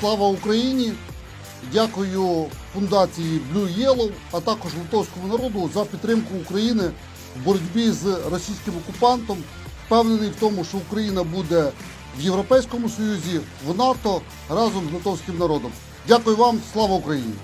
Слава Україні! Дякую фундації Blue Yellow, а також литовському народу за підтримку України в боротьбі з російським окупантом. Впевнений в тому, що Україна буде в Європейському Союзі, в НАТО разом з литовським народом. Дякую вам, слава Україні!